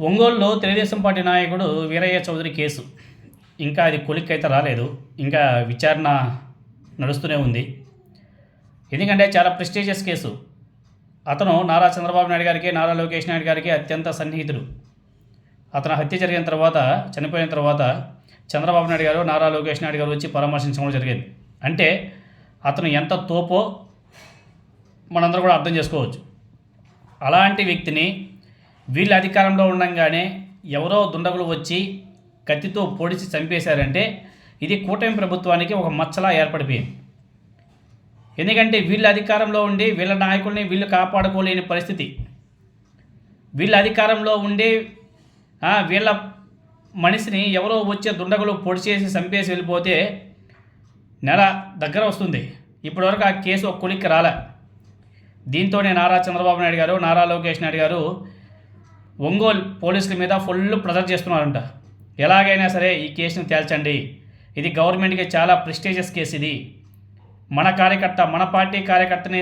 ఒంగోలులో తెలుగుదేశం పార్టీ నాయకుడు వీరయ్య చౌదరి కేసు. ఇంకా అది కొలిక్కైతే రాలేదు. ఇంకా విచారణ నడుస్తూనే ఉంది. ఎందుకంటే చాలా ప్రెస్టీజియస్ కేసు. అతను నారా చంద్రబాబు నాయుడు గారికి నారా లోకేష్ నాయుడు గారికి అత్యంత సన్నిహితుడు. అతను హత్య జరిగిన తర్వాత చనిపోయిన తర్వాత చంద్రబాబు నాయుడు గారు నారా లోకేష్ నాయుడు గారు వచ్చి పరామర్శించడం జరిగింది. అంటే అతను ఎంత తోపో మనందరూ కూడా అర్థం చేసుకోవచ్చు. అలాంటి వ్యక్తిని వీళ్ళ అధికారంలో ఉండగానే ఎవరో దుండగులు వచ్చి కత్తితో పొడిచి చంపేశారంటే ఇది కూటమి ప్రభుత్వానికి ఒక మచ్చలా ఏర్పడిపోయింది. ఎందుకంటే వీళ్ళ అధికారంలో ఉండి వీళ్ళ నాయకుల్ని వీళ్ళు కాపాడుకోలేని పరిస్థితి. వీళ్ళ అధికారంలో ఉండి వీళ్ళ మనిషిని ఎవరో వచ్చే దుండగులు పొడిచేసి చంపేసి వెళ్ళిపోతే నెల దగ్గర వస్తుంది. ఇప్పటివరకు ఆ కేసు ఒక కొలిక్కి రాలే. దీంతోనే నారా చంద్రబాబు నాయుడు గారు నారా లోకేష్ నాయుడు గారు ఒంగోలు పోలీసుల మీద ఫుల్ ప్రెజర్ చేస్తున్నారంట. ఎలాగైనా సరే ఈ కేసును తేల్చండి. ఇది గవర్నమెంట్కి చాలా ప్రెస్టీజియస్ కేసు ఇది. మన కార్యకర్త మన పార్టీ కార్యకర్తని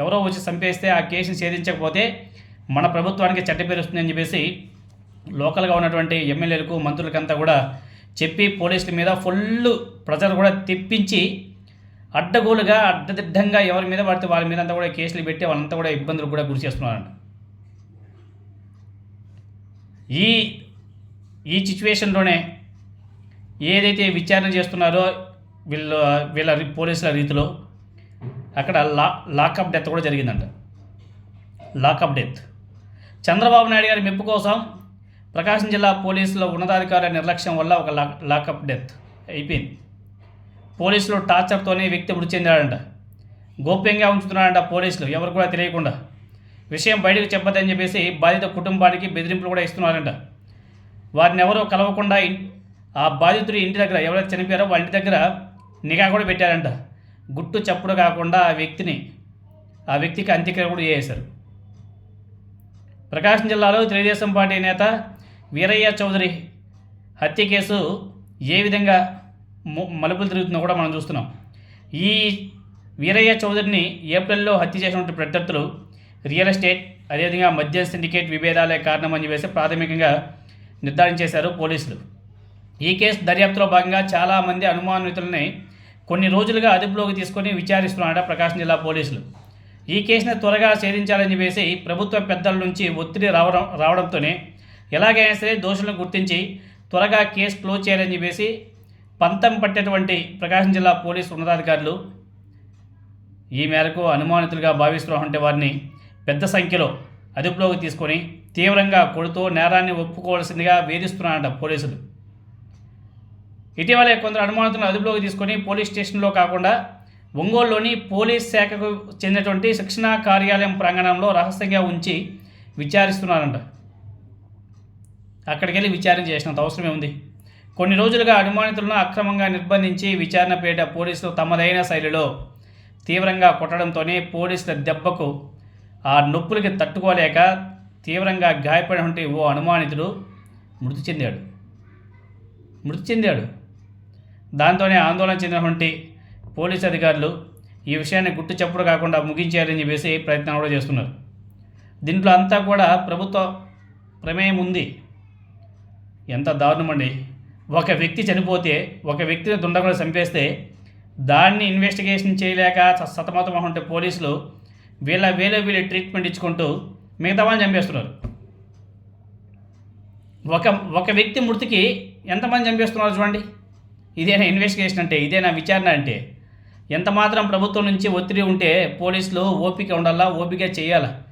ఎవరో వచ్చి చంపేస్తే ఆ కేసుని ఛేదించకపోతే మన ప్రభుత్వానికి చెడ్డ పేరు వస్తుందని చెప్పేసి లోకల్గా ఉన్నటువంటి ఎమ్మెల్యేలకు మంత్రులకంతా కూడా చెప్పి పోలీసుల మీద ఫుల్ ప్రెజర్ కూడా తెప్పించి అడ్డగోలుగా అడ్డదిడ్డంగా ఎవరి మీద పడితే వాళ్ళ మీద అంతా కూడా కేసులు పెట్టి వాళ్ళంతా కూడా ఇబ్బందులు కూడా గురి చేస్తున్నారంట. ఈ ఈ సిచ్యువేషన్లోనే ఏదైతే విచారణ చేస్తున్నారో వీళ్ళు వీళ్ళ పోలీసుల రీతిలో అక్కడ లా లాకప్ డెత్ కూడా జరిగిందంట. Lockup death. చంద్రబాబు నాయుడు గారి మెప్పు కోసం ప్రకాశం జిల్లా పోలీసుల ఉన్నతాధికారుల నిర్లక్ష్యం వల్ల ఒక లా లాకప్ డెత్ అయిపోయింది. పోలీసులు టార్చర్తోనే వ్యక్తి మృతి చెందాడంట. గోప్యంగా ఉంచుతున్నాడంట పోలీసులు. ఎవరు కూడా తెలియకుండా. విషయం బయటకు చెప్పదని చెప్పేసి బాధిత కుటుంబానికి బెదిరింపులు కూడా ఇస్తున్నారంట. వారిని ఎవరో కలవకుండా ఆ బాధితుడి ఇంటి దగ్గర ఎవరైతే చనిపోయారో వాళ్ళ ఇంటి దగ్గర నిఘా కూడా పెట్టారంట. గుట్టు చప్పుడు కాకుండా ఆ వ్యక్తిని ఆ వ్యక్తికి అంత్యక్రియ కూడా చేశారు. ప్రకాశం జిల్లాలో తెలుగుదేశం పార్టీ నేత వీరయ్య చౌదరి హత్య కేసు ఏ విధంగా మలుపులు తిరుగుతుందో కూడా మనం చూస్తున్నాం. ఈ వీరయ్య చౌదరిని ఏప్రిల్లో హత్య చేసినటువంటి ప్రత్యర్థులు రియల్ ఎస్టేట్ అదేవిధంగా మద్యం సిండికేట్ విభేదాలే కారణమని చెప్పేసి ప్రాథమికంగా నిర్ధారించేశారు పోలీసులు. ఈ కేసు దర్యాప్తులో భాగంగా చాలామంది అనుమానితులని కొన్ని రోజులుగా అదుపులోకి తీసుకొని విచారిస్తున్నారట ప్రకాశం జిల్లా పోలీసులు. ఈ కేసును త్వరగా ఛేదించాలని చెప్పేసి ప్రభుత్వ పెద్దల నుంచి ఒత్తిడి రావడం రావడంతోనే ఎలాగైనా సరే దోషులను గుర్తించి త్వరగా కేసు క్లోజ్ చేయాలని చెప్పేసి పంతం పట్టేటువంటి ప్రకాశం జిల్లా పోలీసు ఉన్నతాధికారులు ఈ మేరకు అనుమానితులుగా భావిస్తున్నారంటే వారిని పెద్ద సంఖ్యలో అదుపులోకి తీసుకొని తీవ్రంగా కొడుతూ నేరాన్ని ఒప్పుకోవాల్సిందిగా వేధిస్తున్నారంట పోలీసులు. ఇటీవలే కొందరు అనుమానితులను అదుపులోకి తీసుకొని పోలీస్ స్టేషన్లో కాకుండా ఒంగోలులోని పోలీస్ శాఖకు చెందినటువంటి శిక్షణా కార్యాలయం ప్రాంగణంలో రహస్యంగా ఉంచి విచారిస్తున్నారంట. అక్కడికి వెళ్ళి విచారణ చేసినంత అవసరమే ఉంది. కొన్ని రోజులుగా అనుమానితులను అక్రమంగా నిర్బంధించి విచారణ పేట పోలీసులు తమదైన శైలిలో తీవ్రంగా కొట్టడంతోనే పోలీసుల దెబ్బకు ఆ నొప్పులకి తట్టుకోలేక తీవ్రంగా గాయపడినటువంటి ఓ అనుమానితుడు మృతి చెందాడు. మృతి చెందాడు. దాంతోనే ఆందోళన చెందినటువంటి పోలీసు అధికారులు ఈ విషయాన్ని గుట్టు చప్పుడు కాకుండా ముగించారని చెప్పేసి ప్రయత్నం కూడా చేస్తున్నారు. దీంట్లో అంతా కూడా ప్రభుత్వ ప్రమేయం ఉంది. ఎంత దారుణమండి ఒక వ్యక్తి చనిపోతే ఒక వ్యక్తిని దుండగులు చంపేస్తే దాన్ని ఇన్వెస్టిగేషన్ చేయలేక స- సతమతం ఉంటే పోలీసులు వీళ్ళ వేరే వీళ్ళ ట్రీట్మెంట్ ఇచ్చుకుంటూ మిగతా వాళ్ళని చంపేస్తున్నారు. ఒక ఒక వ్యక్తి మృతికి ఎంతమంది చంపేస్తున్నారు చూడండి. ఇదేనా ఇన్వెస్టిగేషన్ అంటే ఇదేనా విచారణ అంటే? ఎంత మాత్రం ప్రభుత్వం నుంచి ఒత్తిడి ఉంటే పోలీసులు ఓపిక ఉండాలా ఓపిక చేయాలా?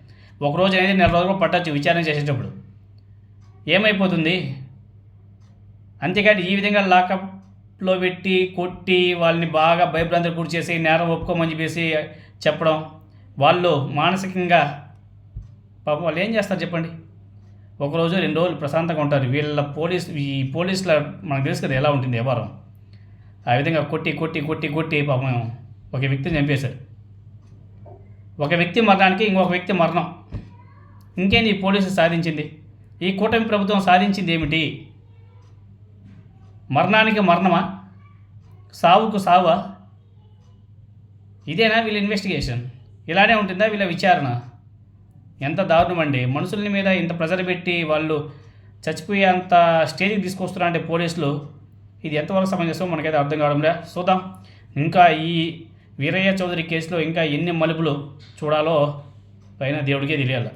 ఒక రోజు అనేది నెల రోజులు పట్టచ్చు విచారణ చేసేటప్పుడు. ఏమైపోతుంది? అంతేకాని ఈ విధంగా లాకప్లో పెట్టి కొట్టి వాళ్ళని బాగా భయభ్రాంతులు గురి చేసి నేరం ఒప్పుకోమని చెప్పేసి చెప్పడం వాళ్ళు మానసికంగా పాపం వాళ్ళు ఏం చేస్తారు చెప్పండి? ఒకరోజు రెండు రోజులు ప్రశాంతంగా ఉంటారు. వీళ్ళ పోలీస్ ఈ పోలీసుల మనకు తెలుసు కదా ఎలా ఉంటుంది వ్యవహారం. ఆ విధంగా కొట్టి కొట్టి కొట్టి కొట్టి పాపం ఒక వ్యక్తిని చంపేశారు. ఒక వ్యక్తి మరణానికి ఇంకొక వ్యక్తి మరణం. ఇంకేంది ఈ పోలీసులు సాధించింది? ఈ కూటమి ప్రభుత్వం సాధించింది ఏమిటి? మరణానికి మరణమా? సావుకు సావా? ఇదేనా వీళ్ళ ఇన్వెస్టిగేషన్ ఇలానే ఉంటుందా వీళ్ళ విచారణ? ఎంత దారుణం అండి మనుషుల మీద ఇంత ప్రెజర్ పెట్టి వాళ్ళు చచ్చిపోయే అంత స్టేజ్కి తీసుకొస్తున్నా అంటే పోలీసులు. ఇది ఎంతవరకు సమంజసం మనకైతే అర్థం కావడంలే. చూద్దాం. ఇంకా ఈ వీరయ్య చౌదరి కేసులో ఇంకా ఎన్ని మలుపులు చూడాలో పైన దేవుడికే తెలియాలి.